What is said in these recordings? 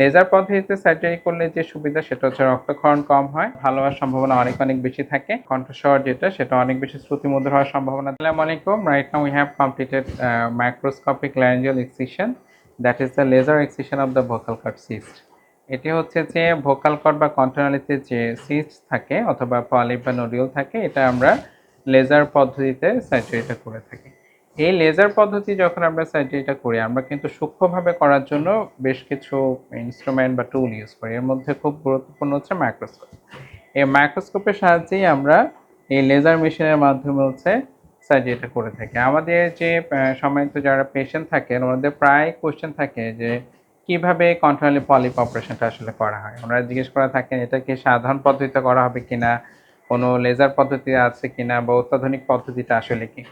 Laser পদ্ধতিতে surgery করলে যে সুবিধা, সেটা হচ্ছে রক্তক্ষরণ কম হয় ভালো হওয়ার সম্ভাবনা অনেক অনেক বেশি থাকে, কণ্ঠস্বর যেটা, সেটা অনেক বেশি শ্রুতিমধুর হওয়ার সম্ভাবনা আসসালামু আলাইকুম right now we have completed microscopic laryngeal excision that is the laser excision of the vocal cord cyst এটি হচ্ছে যে ভোকাল কর্ড বা কন্ট্রোনালিতে যে সিস্ট থাকে অথবা পলিপ বা নোডিউল থাকে, এটা আমরা লেজার পদ্ধতিতে সার্জারিটা করে থাকি। এই লেজার পদ্ধতি যখন আমরা সার্জারিটা করি, আমরা কিন্তু সূক্ষ্মভাবে করার জন্য বেশ কিছু ইনস্ট্রুমেন্ট বা টুল ইউজ করি। এর মধ্যে খুব গুরুত্বপূর্ণ হচ্ছে মাইক্রোস্কোপ এই মাইক্রোস্কোপের সাহায্যেই আমরা এই লেজার মেশিনের মাধ্যমে হচ্ছে সার্জারিটা করে থাকি। আমাদের যে সম্মানিত যারা পেশেন্ট থাকেন, ওনাদের প্রায় কোশ্চেন থাকে যে, কীভাবে কন্ট্রোলে পলিপ অপারেশনটা আসলে করা হয়? ওনারা জিজ্ঞেস করা থাকেন, এটা কি সাধারণ পদ্ধতিতে করা হবে কিনা? কোনো লেজার পদ্ধতি আছে কিনা? বা অত্যাধুনিক পদ্ধতিটা আসলে কি?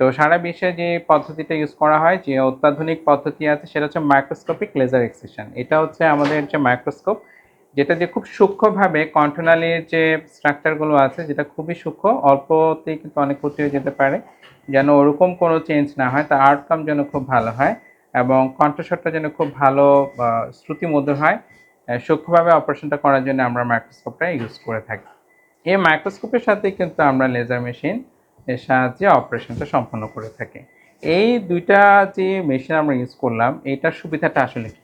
তো সারা বিশ্বে যে পদ্ধতিটা ইউজ করা হয়, যে অত্যাধুনিক পদ্ধতি আছে, সেটা হচ্ছে মাইক্রোস্কোপিক লেজার এক্সিশন এটা হচ্ছে আমাদের যে মাইক্রোস্কোপ যেটা দিয়ে খুব সূক্ষ্মভাবে কন্ট্রোনালির যে স্ট্রাকচারগুলো আছে, যেটা খুবই সূক্ষ্ম, অল্পতেই কিন্তু অনেক ক্ষতি হয়ে যেতে পারে, যেন ওরকম কোনো চেঞ্জ না হয়, তার আউটকাম যেন খুব ভালো হয় এবং কণ্ঠস্বরটা যেন খুব ভালো শ্রুতিমধুর হয়। সূক্ষ্মভাবে অপারেশনটা করার জন্য আমরা মাইক্রোস্কোপটা ইউজ করে থাকি। এই মাইক্রোস্কোপের সাথে কিন্তু আমরা লেজার মেশিন এর সাহায্যে অপারেশনটা সম্পন্ন করে থাকে। এই দুইটা যে মেশিন আমরা ইউজ করলাম, এটার সুবিধাটা আসলে কি?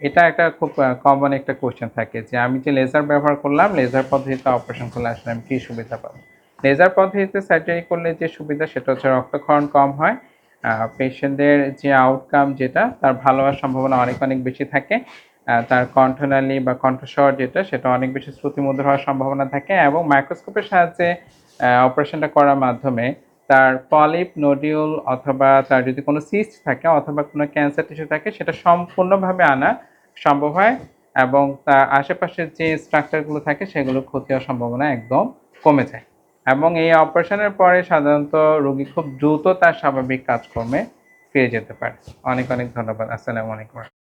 এটা একটা খুব কমন একটা কোয়েশ্চেন থাকে যে আমি যে লেজার ব্যবহার করলাম লেজার পদ্ধতিতে অপারেশন করলে আসলে আমি কী সুবিধা পাবো? লেজার পদ্ধতিতে সার্জারি করলে যে সুবিধা, সেটা হচ্ছে রক্তক্ষরণ কম হয়। পেশেন্টদের যে আউটকাম যেটা, তার ভালো হওয়ার সম্ভাবনা অনেক অনেক বেশি থাকে। তার কণ্ঠনালী বা কণ্ঠস্বর যেটা, সেটা অনেক বেশি শ্রুতিমধুর হওয়ার সম্ভাবনা থাকে এবং মাইক্রোস্কোপের সাহায্যে অপারেশনটা করার মাধ্যমে তার পলিপ, নোডিউল অথবা তার যদি কোনো সিস্ট থাকে অথবা কোনো ক্যান্সার টিস্যু থাকে, সেটা সম্পূর্ণভাবে আনা সম্ভব হয় এবং তার আশেপাশের যে স্ট্রাকচারগুলো থাকে সেগুলো ক্ষতি হওয়ার সম্ভাবনা একদম কমে যায়। এবং এই অপারেশনের পরে সাধারণত রোগী খুব দ্রুত তার স্বাভাবিক কাজকর্মে ফিরে যেতে পারে। অনেক অনেক ধন্যবাদ। আসসালামু আলাইকুম।